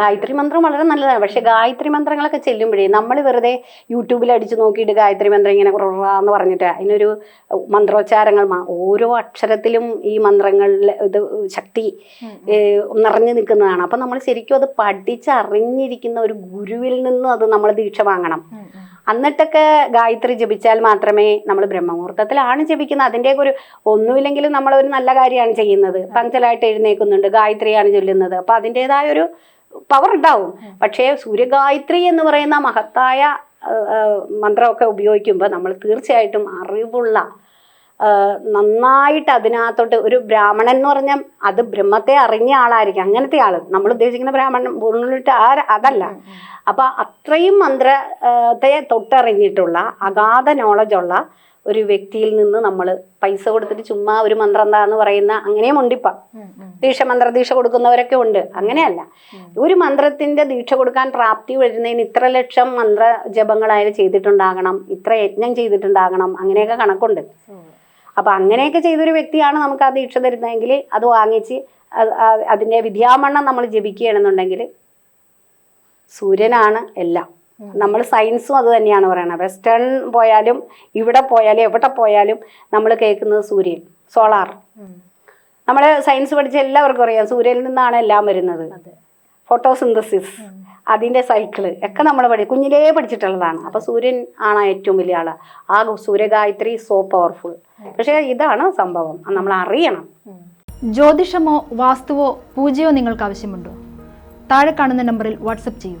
ഗായത്രി മന്ത്രം വളരെ നല്ലതാണ്. പക്ഷെ ഗായത്രി മന്ത്രങ്ങളൊക്കെ ചെല്ലുമ്പോഴേ നമ്മൾ വെറുതെ യൂട്യൂബിൽ അടിച്ചു നോക്കിയിട്ട് ഗായത്രി മന്ത്രം ഇങ്ങനെ എന്ന് പറഞ്ഞിട്ട് അതിനൊരു മന്ത്രോച്ചാരങ്ങൾ ഓരോ അക്ഷരത്തിലും ഈ മന്ത്രങ്ങളിൽ ഇത് ശക്തി നിറഞ്ഞു നിൽക്കുന്നതാണ്. അപ്പം നമ്മൾ ശരിക്കും അത് പഠിച്ചറിഞ്ഞിരിക്കുന്ന ഒരു ഗുരുവിൽ നിന്നും അത് നമ്മൾ ദീക്ഷ വാങ്ങണം. എന്നിട്ടൊക്കെ ഗായത്രി ജപിച്ചാൽ മാത്രമേ നമ്മൾ ബ്രഹ്മമുഹൂർത്തത്തിലാണ് ജപിക്കുന്നത്. അതിന്റെയൊക്കെ ഒരു ഒന്നുമില്ലെങ്കിലും നമ്മൾ ഒരു നല്ല കാര്യമാണ് ചെയ്യുന്നത്. പഞ്ചലായിട്ട് എഴുന്നേൽക്കുന്നുണ്ട് ഗായത്രിയാണ് ചൊല്ലുന്നത്. അപ്പം അതിന്റെതായ ഒരു പവർ ഉണ്ടാവും. പക്ഷേ സൂര്യഗായത്രി എന്ന് പറയുന്ന മഹത്തായ മന്ത്രമൊക്കെ ഉപയോഗിക്കുമ്പോൾ നമ്മൾ തീർച്ചയായിട്ടും അറിവുള്ള നന്നായിട്ട് അതിനകത്തോട്ട് ഒരു ബ്രാഹ്മണൻ എന്ന് പറഞ്ഞാൽ അത് ബ്രഹ്മത്തെ അറിഞ്ഞ ആളായിരിക്കും. അങ്ങനത്തെ ആൾ നമ്മൾ ഉദ്ദേശിക്കുന്ന ബ്രാഹ്മണൻ പൂർണമായിട്ട് ആ അതല്ല. അപ്പം അത്രയും മന്ത്രത്തെ തൊട്ടറിഞ്ഞിട്ടുള്ള അഗാധ നോളജുള്ള ഒരു വ്യക്തിയിൽ നിന്ന് നമ്മൾ പൈസ കൊടുത്തിട്ട് ചുമ്മാ ഒരു മന്ത്രം എന്താന്ന് പറയുന്ന അങ്ങനെയും മുണ്ടിപ്പ ദീക്ഷ മന്ത്ര ദീക്ഷ കൊടുക്കുന്നവരൊക്കെ ഉണ്ട്. അങ്ങനെയല്ല. ഒരു മന്ത്രത്തിന്റെ ദീക്ഷ കൊടുക്കാൻ പ്രാപ്തി വരുന്നതിന് ഇത്ര ലക്ഷം മന്ത്ര ജപങ്ങളായാലും ചെയ്തിട്ടുണ്ടാകണം ഇത്ര യജ്ഞം ചെയ്തിട്ടുണ്ടാകണം അങ്ങനെയൊക്കെ കണക്കുണ്ട്. അപ്പൊ അങ്ങനെയൊക്കെ ചെയ്തൊരു വ്യക്തിയാണ് നമുക്ക് ആ ദീക്ഷ തരുന്നതെങ്കിൽ അത് വാങ്ങിച്ച് അതിന്റെ വിദ്യാമണ്ണം നമ്മൾ ജപിക്കുകയാണെന്നുണ്ടെങ്കിൽ സൂര്യനാണ് എല്ലാം. നമ്മൾ സയൻസും അത് തന്നെയാണ് പറയുന്നത് വെസ്റ്റേൺ പോയാലും ഇവിടെ പോയാലും എവിടെ പോയാലും നമ്മൾ കേൾക്കുന്നത് സൂര്യൻ സോളാർ നമ്മൾ സയൻസ് പഠിച്ച എല്ലാവർക്കും അറിയാം സൂര്യനിൽ നിന്നാണ് എല്ലാം വരുന്നത്. ഫോട്ടോസിന്തസിസ് അതിന്റെ സൈക്കിൾ ഒക്കെ നമ്മൾ പഠി കുഞ്ഞിലേ പഠിച്ചിട്ടുള്ളതാണ്. അപ്പോൾ സൂര്യൻ ആണ് ഏറ്റവും വലിയ ആൾ. ആ സൂര്യഗായത്രി സോ പവർഫുൾ പക്ഷേ ഇതാണ് സംഭവം. നമ്മൾ അറിയണം. ജ്യോതിഷമോ വാസ്തുവോ പൂജയോ നിങ്ങൾക്ക് ആവശ്യമുണ്ടോ? താഴെ കാണുന്ന നമ്പറിൽ വാട്സപ്പ് ചെയ്യൂ.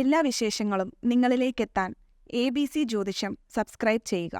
എല്ലാ വിശേഷങ്ങളും നിങ്ങളിലേക്കെത്താൻ എ ബി സി ജ്യോതിഷം സബ്സ്ക്രൈബ് ചെയ്യുക.